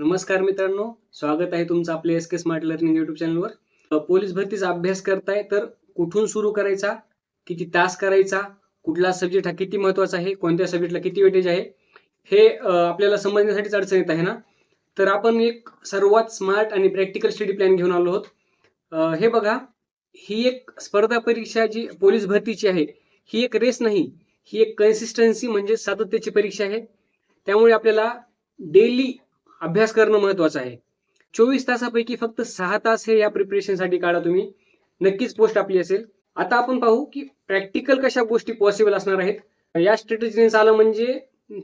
नमस्कार मित्रांनो स्वागत आहे तुमचं आपल्या S K smart learning YouTube चॅनलवर पोलीस भरतीचा अभ्यास करताय तर कुठून सुरू करायचा किती तास करायचा कुठला सब्जेक्ट हा किती महत्त्वाचा आहे कोणत्या सब्जेक्टला किती वेटेज आहे हे आपल्याला समजण्यासाठीच अडचण येत आहे ना? तर आपण एक सर्वात स्मार्ट आणि प्रॅक्टिकल स्टडी प्लॅन घेऊन आलो आहोत. हे बघा ही एक स्पर्धा परीक्षा जी पोलीस भरतीची आहे ही एक रेस नाही ही एक कन्सिस्टन्सी म्हणजे सातत्याची परीक्षा आहे. त्यामुळे आपल्याला डेली अभ्यास करणं महत्वाचं आहे. चोवीस तासापैकी फक्त सहा तास हे या प्रिपरेशनसाठी काढा तुम्ही. नक्कीच पोस्ट आपली असेल. आता आपण पाहू की प्रॅक्टिकल कशा गोष्टी पॉसिबल असणार आहेत. या स्ट्रॅटेजीने चालं म्हणजे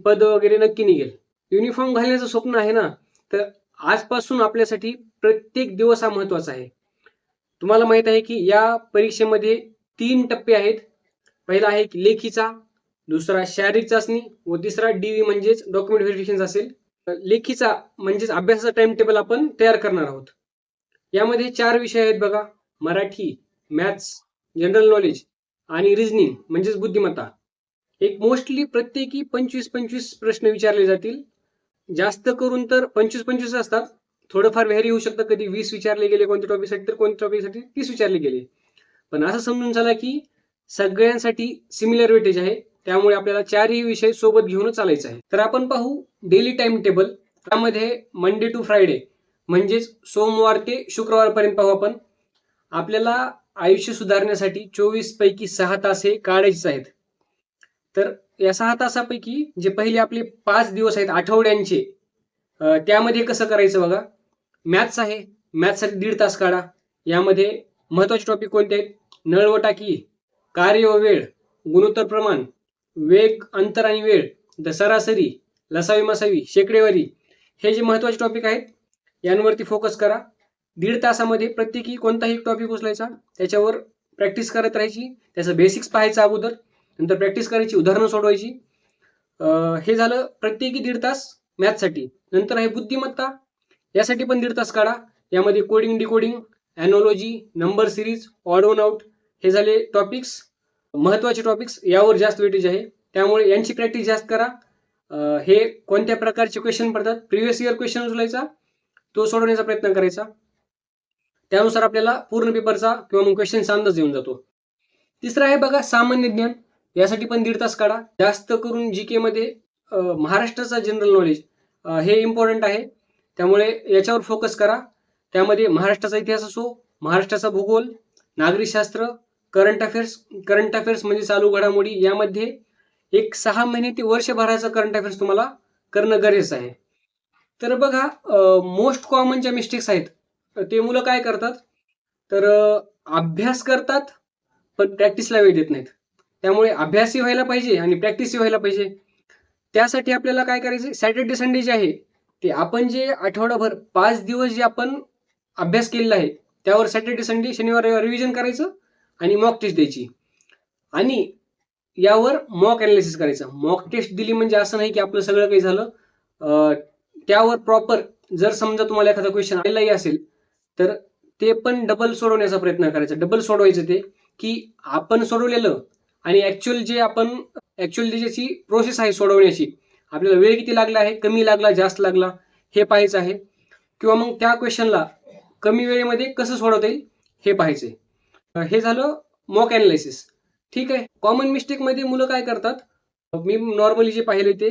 पद वगैरे नक्की निघेल. युनिफॉर्म घालण्याचं स्वप्न आहे ना? तर आजपासून आपल्यासाठी प्रत्येक दिवस हा महत्त्वाचा आहे. तुम्हाला माहीत आहे की या परीक्षेमध्ये तीन टप्पे आहेत. पहिला आहे लेखीचा दुसरा शारीरिक चाचणी व तिसरा डी व्ही म्हणजेच डॉक्युमेंट व्हेरिफिकेशन असेल. लेखीचा म्हणजेच अभ्यासाचा टाइम टेबल आपण तयार करणार आहोत. यामध्ये चार विषय आहेत बघा. मराठी मॅथ्स जनरल नॉलेज आणि रिझनिंग म्हणजेच बुद्धिमत्ता. एक मोस्टली प्रत्येकी पंचवीस पंचवीस प्रश्न विचारले जातील. जास्त करून तर पंचवीस पंचवीस असतात. थोडंफार व्हॅरी होऊ शकतं. कधी वीस विचारले गेले कोणत्या टॉपिकसाठी तर कोणत्या टॉपिकसाठी तीस विचारले गेले. पण असं समजून चला की सगळ्यांसाठी सिमिलर वेटेज आहे. त्यामुळे आपल्याला चारही विषय सोबत घेऊन चालायचं आहे. तर आपण पाहू डेली टाइम टेबल त्यामध्ये मंडे टू फ्रायडे म्हणजेच सोमवार ते शुक्रवारपर्यंत पाहू आपण. आपल्याला आयुष्य सुधारण्यासाठी चोवीस पैकी सहा तास हे काढायचेच आहेत. तर या सहा तासापैकी जे पहिले आपले पाच दिवस आहेत आठवड्यांचे त्यामध्ये कसं करायचं बघा? मॅथ्स आहे. मॅथ्ससाठी दीड तास काढा. यामध्ये महत्त्वाचे टॉपिक कोणते आहेत? नळ व टाकी कार्य व वेळ गुणोत्तर प्रमाण वेग अंतर आणि वेळ द सरासरी लसावी मसावी शेकडेवारी हे जे महत्त्वाचे टॉपिक आहेत यांवरती फोकस करा. दीड तासामध्ये प्रत्येकी कोणताही एक टॉपिक उचलायचा त्याच्यावर प्रॅक्टिस करत राहायची त्याचं बेसिक्स पाहायचं अगोदर नंतर प्रॅक्टिस करायची उदाहरणं सोडवायची. हे झालं प्रत्येकी दीड तास मॅथसाठी नंतर आहे बुद्धिमत्ता यासाठी पण दीड तास काढा. यामध्ये coding decoding analogy number series odd one out हे झाले टॉपिक्स महत्त्वाचे टॉपिक्स यावर जास्त वेटेज आहे. त्यामुळे यांची प्रॅक्टिस जास्त करा. हे कोणत्या प्रकारचे क्वेश्चन पडतात? प्रिव्हियस इयर क्वेश्चन उचलायचा. तो सोडवण्याचा प्रयत्न करायचा. त्यानुसार आपल्याला पूर्ण पेपरचा किंवा मग क्वेश्चनचा अंदाज येऊन जातो. तिसरं आहे बघा सामान्य ज्ञान. यासाठी पण दीड तास काढा. जास्त करून जी केमध्ये महाराष्ट्राचा जनरल नॉलेज हे इम्पॉर्टंट आहे. त्यामुळे याच्यावर फोकस करा. त्यामध्ये महाराष्ट्राचा इतिहास असो महाराष्ट्राचा भूगोल नागरिकशास्त्र करंट अफेअर्स करंट अफेअर्स म्हणजे चालू घडामोडी यामध्ये एक सहा महिने ते वर्षभराचं करंट अफेअर्स तुम्हाला करणं गरजेचं आहे. तर बघा मोस्ट कॉमन ज्या मिस्टेक्स आहेत ते मुलं काय करतात? तर अभ्यास करतात पण प्रॅक्टिसला वेळ देत नाहीत. त्यामुळे अभ्यासही व्हायला पाहिजे आणि प्रॅक्टिसही व्हायला पाहिजे. त्यासाठी आपल्याला काय करायचं सॅटर्डे संडे जे आहे ते आपण जे आठवडाभर पाच दिवस जे आपण अभ्यास केलेला आहे त्यावर सॅटर्डे संडे शनिवार रविवार रिव्हिजन करायचं. आणि मॉक टेस्ट द्यायची. आणि यावर मॉक अनालिसिस करायचं. मॉक टेस्ट दिली म्हणजे असं नाही की आपलं सगळं काही झालं. त्यावर प्रॉपर जर समजा तुम्हाला एखादा क्वेश्चन आलेलाही असेल तर ते पण डबल सोडवण्याचा प्रयत्न करायचा. डबल सोडवायचं ते की आपण सोडवलेलं आणि ऍक्च्युअल जे आपण ऍक्च्युअल ज्याची प्रोसेस आहे सोडवण्याची आपल्याला वेळ किती लागला आहे कमी लागला जास्त लागला हे पाहायचं आहे. किंवा मग त्या क्वेश्चनला कमी वेळेमध्ये कसं सोडवता येईल हे पाहायचे हे झालं मॉक अनालिसिस ठीक आहे? कॉमन मिस्टेकमध्ये मुलं काय करतात? मी नॉर्मली जे पाहिले ते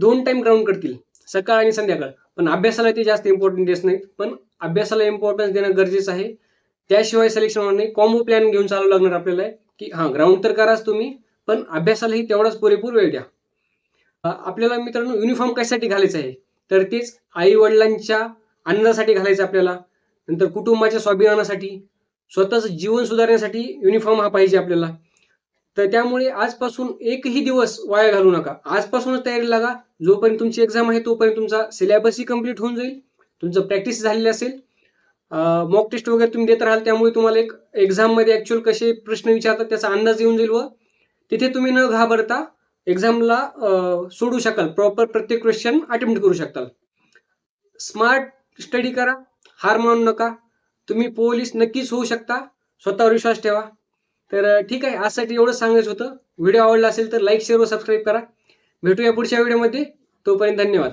दोन टाइम ग्राउंड करतील सकाळ आणि संध्याकाळ. पण अभ्यासाला ते जास्त इम्पॉर्टन्स देत नाहीत. पण अभ्यासाला इम्पॉर्टन्स देणं गरजेचं आहे. त्याशिवाय सिलेक्शन होणार नाही. कॉम्बो प्लॅन घेऊन चालू लागणार आपल्याला की हां ग्राउंड तर कराच तुम्ही पण अभ्यासालाही तेवढाच पुरेपूर वेळ द्या. आपल्याला मित्रांनो युनिफॉर्म कशासाठी घालायचं आहे? तर तेच आई वडिलांच्या आनंदासाठी घालायचं आपल्याला. नंतर कुटुंबाच्या स्वाभिमानासाठी. स्वतःचं जीवन सुधारण्यासाठी युनिफॉर्म हा पाहिजे आपल्याला. तर त्यामुळे आजपासून एकही दिवस वाया घालू नका. आजपासूनच तयारी लागा. जोपर्यंत तुमची एक्झाम आहे तोपर्यंत तुमचा सिलेबसही कंप्लीट होऊन जाईल. तुमचं प्रॅक्टिस झालेली असेल. मॉक टेस्ट वगैरे तुम्ही देत राहाल त्यामुळे तुम्हाला एक एक्झाममध्ये ॲक्च्युअल कसे प्रश्न विचारतात त्याचा अंदाज येऊन जाईल व तिथे तुम्ही न घाबरता एक्झामला सोडू शकाल. प्रॉपर प्रत्येक क्वेश्चन अटेम्प्ट करू शकाल स्मार्ट स्टडी करा. हार मानू नका. तुम्ही पोलीस नक्कीच होऊ शकता. स्वतःवर विश्वास ठेवा. तर ठीक आहे. आजसाठी एवढंच सांगायचं होतं. व्हिडिओ आवडला असेल तर लाईक शेअर व सबस्क्राईब करा. भेटूया पुढच्या व्हिडिओमध्ये. तोपर्यंत धन्यवाद.